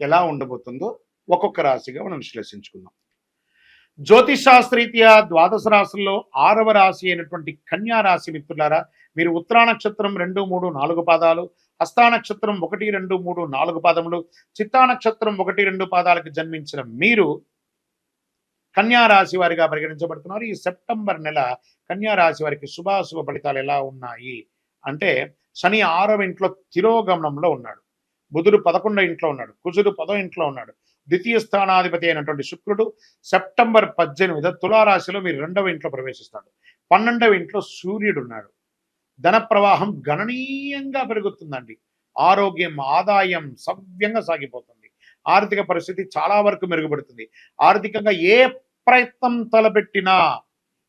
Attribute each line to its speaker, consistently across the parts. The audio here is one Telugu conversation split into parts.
Speaker 1: ఎలా ఉండబోతుందో ఒక్కొక్క రాశిగా మనం విశ్లేషించుకుందాం. జ్యోతిషాస్త్రీత్యా ద్వాదశ రాశుల్లో ఆరవ రాశి అయినటువంటి కన్యా రాశి మిత్రులారా మీరు ఉత్తరా నక్షత్రం రెండు మూడు నాలుగు పాదాలు హస్తా నక్షత్రం ఒకటి రెండు మూడు నాలుగు పాదములు చిత్తా నక్షత్రం ఒకటి రెండు పాదాలకు జన్మించిన మీరు కన్యా రాశి వారిగా పరిగణించబడుతున్నారు. ఈ సెప్టెంబర్ నెల కన్యా రాశి వారికి శుభాశుభ ఫలితాలు ఎలా ఉన్నాయి? అంటే శని ఆరవ ఇంట్లో తిరోగమనంలో ఉన్నాడు. బుధుడు పదకొండో ఇంట్లో ఉన్నాడు కుజుడు పదో ఇంట్లో ఉన్నాడు. ద్వితీయ స్థానాధిపతి అయినటువంటి శుక్రుడు సెప్టెంబర్ పద్దెనిమిది తులారాశిలో మీరు రెండవ ఇంట్లో ప్రవేశిస్తాడు. పన్నెండవ ఇంట్లో సూర్యుడు ఉన్నాడు. ధన ప్రవాహం గణనీయంగా పెరుగుతుందండి. ఆరోగ్యం ఆదాయం సవ్యంగా సాగిపోతుంది. ఆర్థిక పరిస్థితి చాలా వరకు మెరుగుపడుతుంది. ఆర్థికంగా ఏ ప్రయత్నం తలపెట్టినా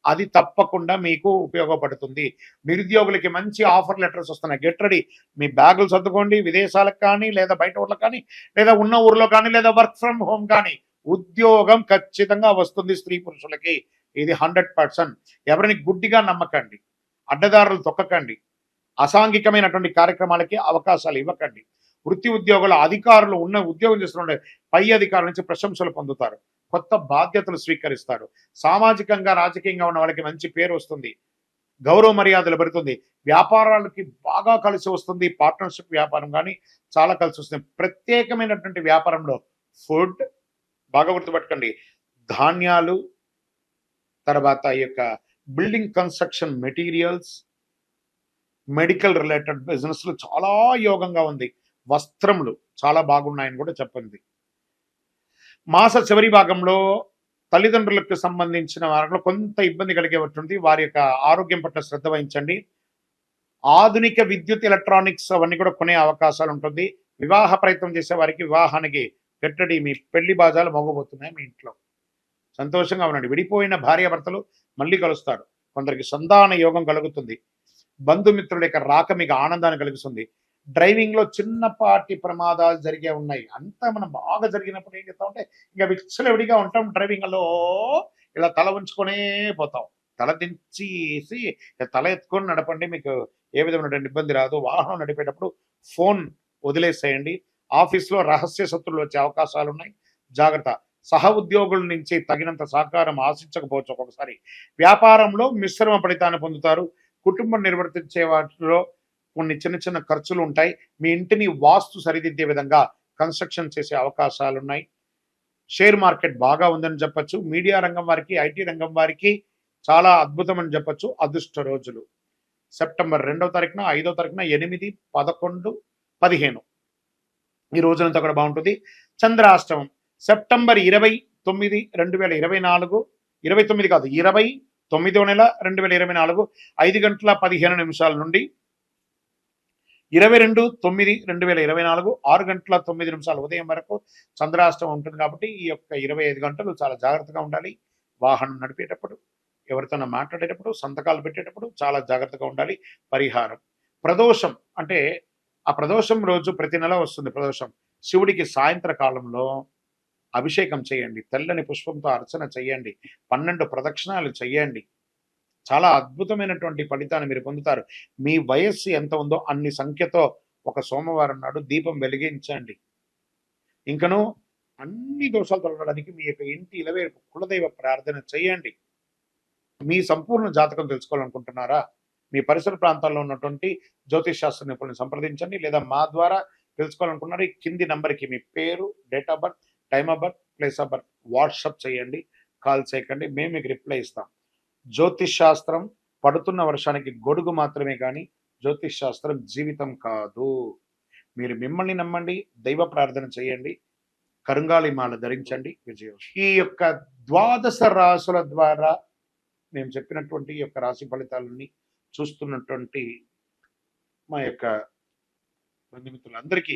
Speaker 1: అది తప్పకుండా మీకు ఉపయోగపడుతుంది. నిరుద్యోగులకి మంచి ఆఫర్ లెటర్స్ వస్తున్నాయి. Get ready. మీ బ్యాగులు సర్దుకోండి. విదేశాలకు కానీ లేదా బయట ఊర్లకు కానీ లేదా ఉన్న ఊర్లో కానీ లేదా వర్క్ ఫ్రమ్ హోమ్ కానీ ఉద్యోగం ఖచ్చితంగా వస్తుంది స్త్రీ పురుషులకి. ఇది హండ్రెడ్ పర్సెంట్. ఎవరిని గుడ్డిగా నమ్మకండి. అడ్డదారులు తొక్కకండి. అసాంఘికమైనటువంటి కార్యక్రమాలకి అవకాశాలు ఇవ్వకండి. వృత్తి ఉద్యోగుల అధికారులు ఉన్న ఉద్యోగం చేస్తున్న పై అధికారుల నుంచి ప్రశంసలు పొందుతారు. కొత్త బాధ్యతలు స్వీకరిస్తారు. సామాజికంగా రాజకీయంగా ఉన్న వాళ్ళకి మంచి పేరు వస్తుంది. గౌరవ మర్యాదలు పెడుతుంది. వ్యాపారాలకి బాగా కలిసి వస్తుంది. పార్ట్నర్షిప్ వ్యాపారం కానీ చాలా కలిసి వస్తుంది. ప్రత్యేకమైనటువంటి వ్యాపారంలో ఫుడ్ బాగా గుర్తుపెట్టుకోండి. ధాన్యాలు తర్వాత ఈ యొక్క building construction materials medical related బిజినెస్లు చాలా యోగంగా ఉంది. వస్త్రములు చాలా బాగున్నాయని కూడా చెప్పింది మాస చివరి భాగంలో తల్లిదండ్రులకు సంబంధించిన వారిలో కొంత ఇబ్బంది కలిగేటువంటి వారి యొక్క ఆరోగ్యం పట్ల శ్రద్ధ వహించండి. ఆధునిక విద్యుత్ ఎలక్ట్రానిక్స్ అవన్నీ కూడా కొనే అవకాశాలు ఉంటుంది. వివాహ ప్రయత్నం చేసే వారికి వివాహానికి పెట్టడి మీ పెళ్ళి బాజాలు మోగబోతున్నాయి మీ ఇంట్లో. సంతోషంగా ఉండండి. విడిపోయిన భార్యాభర్తలు మళ్ళీ కలుస్తారు. కొందరికి సంతాన యోగం కలుగుతుంది. బంధుమిత్రుల యొక్క రాక మీకు ఆనందాన్ని కలిగిస్తుంది డ్రైవింగ్లో చిన్నపాటి ప్రమాదాలు జరిగే ఉన్నాయి. అంతా మనం బాగా జరిగినప్పుడు ఏం చేస్తాం అంటే ఇంకా విచ్చలవిడిగా ఉంటాం డ్రైవింగ్లో ఇలా తల ఉంచుకొనే పోతాం. తల దించేసి తల ఎత్తుకొని నడపండి మీకు ఏ విధమైనటువంటి ఇబ్బంది రాదు. వాహనం నడిపేటప్పుడు ఫోన్ వదిలేసేయండి. ఆఫీస్లో రహస్య శత్రులు వచ్చే అవకాశాలు ఉన్నాయి జాగ్రత్త. సహ ఉద్యోగుల నుంచి తగినంత సహకారం ఆశించకపోవచ్చు ఒక్కొక్కసారి. వ్యాపారంలో మిశ్రమ ఫలితాన్ని పొందుతారు. కుటుంబం నిర్వర్తించే వాటిలో కొన్ని చిన్న చిన్న ఖర్చులు ఉంటాయి. మీ ఇంటిని వాస్తు సరిదిద్దే విధంగా కన్స్ట్రక్షన్ చేసే అవకాశాలు ఉన్నాయి షేర్ మార్కెట్ బాగా ఉందని చెప్పచ్చు. మీడియా రంగం వారికి ఐటీ రంగం వారికి చాలా అద్భుతం అని చెప్పొచ్చు. అదృష్ట రోజులు. సెప్టెంబర్ రెండవ తారీఖున ఐదో తారీఖున ఎనిమిది పదకొండు పదిహేను. ఈ రోజునంతా కూడా బాగుంటుంది. చంద్రాష్టమం. సెప్టెంబర్ ఇరవై తొమ్మిది రెండు వేల ఇరవై నాలుగు. ఇరవై తొమ్మిది కాదు ఇరవై తొమ్మిదో నెల రెండు వేల ఇరవై నాలుగు. ఐదు గంటల పదిహేను నిమిషాల నుండి ఇరవై రెండు తొమ్మిది రెండు వేల ఇరవై నాలుగు ఆరు గంటల తొమ్మిది నిమిషాలు ఉదయం వరకు చంద్రాష్టమం ఉంటుంది కాబట్టి ఈ యొక్క ఇరవై ఐదు గంటలు చాలా జాగ్రత్తగా ఉండాలి. వాహనం నడిపేటప్పుడు ఎవరితోనో మాట్లాడేటప్పుడు సంతకాలు పెట్టేటప్పుడు చాలా జాగ్రత్తగా ఉండాలి. పరిహారం. ప్రదోషం అంటే ఆ ప్రదోషం రోజు ప్రతి నెల వస్తుంది ప్రదోషం. శివుడికి సాయంత్ర కాలంలో అభిషేకం చేయండి. తెల్లని పుష్పంతో అర్చన చేయండి. పన్నెండు ప్రదక్షిణాలు చేయండి. చాలా అద్భుతమైనటువంటి ఫలితాన్ని మీరు పొందుతారు. మీ వయస్సు ఎంత ఉందో అన్ని సంఖ్యతో ఒక సోమవారం నాడు దీపం వెలిగించండి. ఇంకను అన్ని దోషాలు తొలగడానికి మీ యొక్క ఇంటి ఇలవేపు కులదైవ ప్రార్థన చేయండి. మీ సంపూర్ణ జాతకం తెలుసుకోవాలనుకుంటున్నారా? మీ పరిసర ప్రాంతాల్లో ఉన్నటువంటి జ్యోతిష్ శాస్త్ర నిపుణులను సంప్రదించండి. లేదా మా ద్వారా తెలుసుకోవాలనుకున్నారు ఈ కింది నంబర్కి మీ పేరు date of birth time of birth place of birth WhatsApp చేయండి. కాల్ చేయకండి. మేము మీకు రిప్లై ఇస్తాం. జ్యోతిష్ శాస్త్రం పడుతున్న వర్షానికి గొడుగు మాత్రమే కానీ జ్యోతిష్ శాస్త్రం జీవితం కాదు. మీరు మిమ్మల్ని నమ్మండి దైవ ప్రార్థన చేయండి కరుంగాలి మాల ధరించండి విజయం. ఈ యొక్క ద్వాదశ రాసుల ద్వారా మేము చెప్పినటువంటి ఈ యొక్క రాశి ఫలితాలని చూస్తున్నటువంటి మా యొక్క బంధుమిత్రులందరికీ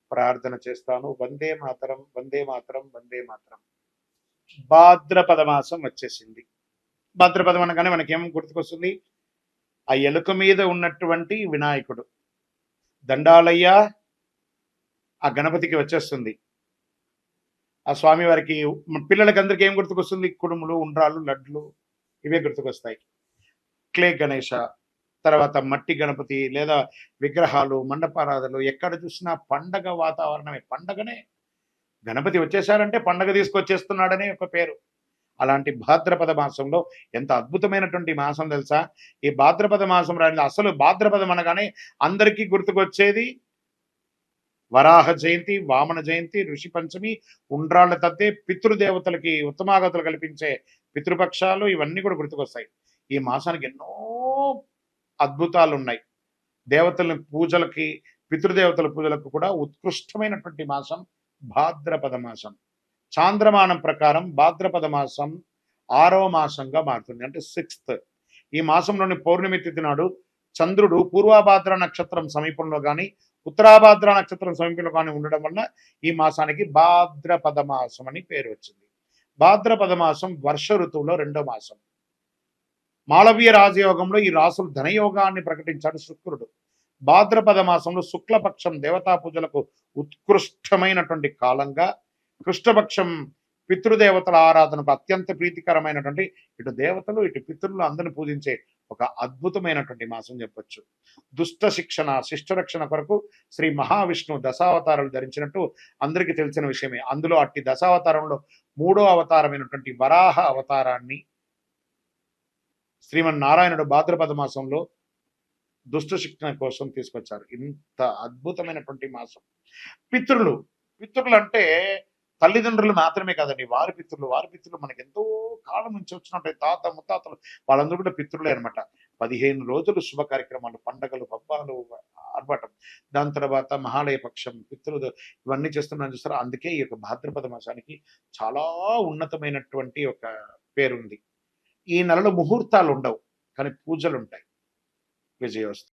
Speaker 1: ప్రార్థన చేస్తాను. వందే మాతరం వందే మాతరం వందే మాతరం. భాద్రపద మాసం వచ్చేసింది. భాద్రపదం అనగానే మనకేం గుర్తుకొస్తుంది? ఆ ఎలుక మీద ఉన్నటువంటి వినాయకుడు. దండాలయ్య ఆ గణపతికి వచ్చేస్తుంది. ఆ స్వామి వారికి పిల్లలకి అందరికీ ఏం గుర్తుకొస్తుంది? కుడుములు ఉండ్రాలు లడ్లు ఇవే గుర్తుకొస్తాయి. క్లే గణేష తర్వాత మట్టి గణపతి లేదా విగ్రహాలు మండపారాధనలు ఎక్కడ చూసినా పండగ వాతావరణమే. పండగనే. గణపతి వచ్చేసారంటే పండగ తీసుకొచ్చేస్తున్నాడనే ఒక పేరు. అలాంటి భాద్రపద మాసంలో ఎంత అద్భుతమైనటువంటి మాసం తెలుసా? ఈ భాద్రపద మాసం రాని అసలు భాద్రపదం అనగానే అందరికీ గుర్తుకొచ్చేది వరాహ జయంతి వామన జయంతి ఋషి పంచమి ఉండ్రాళ్ళ తద్దే పితృదేవతలకి ఉత్తమాగతులు కల్పించే పితృపక్షాలు ఇవన్నీ కూడా గుర్తుకొస్తాయి. ఈ మాసానికి ఎన్నో అద్భుతాలు ఉన్నాయి దేవతల పూజలకి పితృదేవతల పూజలకు కూడా ఉత్కృష్టమైనటువంటి మాసం భాద్రపద మాసం. చాంద్రమానం ప్రకారం భాద్రపద మాసం ఆరవ మాసంగా మారుతుంది. అంటే సిక్స్త్ ఈ మాసంలోని పౌర్ణమి తిథి నాడు చంద్రుడు పూర్వభాద్ర నక్షత్రం సమీపంలో కానీ ఉత్తరాభాద్ర నక్షత్రం సమీపంలో కానీ ఉండడం వల్ల ఈ మాసానికి భాద్రపద మాసం అని పేరు వచ్చింది. భాద్రపద మాసం వర్ష ఋతువులో రెండో మాసం. మాళవీయ రాజయోగంలో ఈ రాసులు ధనయోగాన్ని ప్రకటించాడు శుక్రుడు. భాద్రపద మాసంలో శుక్లపక్షం దేవతా పూజలకు ఉత్కృష్టమైనటువంటి కాలంగా కృష్ణపక్షం పితృదేవతల ఆరాధనకు అత్యంత ప్రీతికరమైనటువంటి ఇటు దేవతలు ఇటు పితృలు అందరిని పూజించే ఒక అద్భుతమైనటువంటి మాసం చెప్పొచ్చు. దుష్ట శిక్షణ శిష్టరక్షణ కొరకు శ్రీ మహావిష్ణువు దశావతారాలు ధరించినట్టు అందరికీ తెలిసిన విషయమే. అందులో అట్టి దశావతారంలో మూడో అవతారమైనటువంటి వరాహ అవతారాన్ని శ్రీమన్నారాయణుడు భాద్రపద మాసంలో దుష్ట శిక్షణ కోసం తీసుకొచ్చారు. ఇంత అద్భుతమైనటువంటి మాసం. పితృలు పితృలు అంటే తల్లిదండ్రులు మాత్రమే కాదండి. వారి పితృలు వారి పితృలు మనకి ఎంతో కాలం నుంచి వచ్చినట్టు తాత ముత్తాతలు వాళ్ళందరూ కూడా పితృలే అనమాట పదిహేను రోజులు శుభ కార్యక్రమాలు పండగలు పబ్బాలు ఆర్భాటం. దాని తర్వాత మహాలయ పక్షం పితృలు ఇవన్నీ చేస్తున్నాను చూస్తారా. అందుకే ఈ యొక్క భాద్రపద మాసానికి చాలా ఉన్నతమైనటువంటి ఒక పేరుంది. ఈ నెలలో ముహూర్తాలు ఉండవు కానీ పూజలు ఉంటాయి విజయోస్తు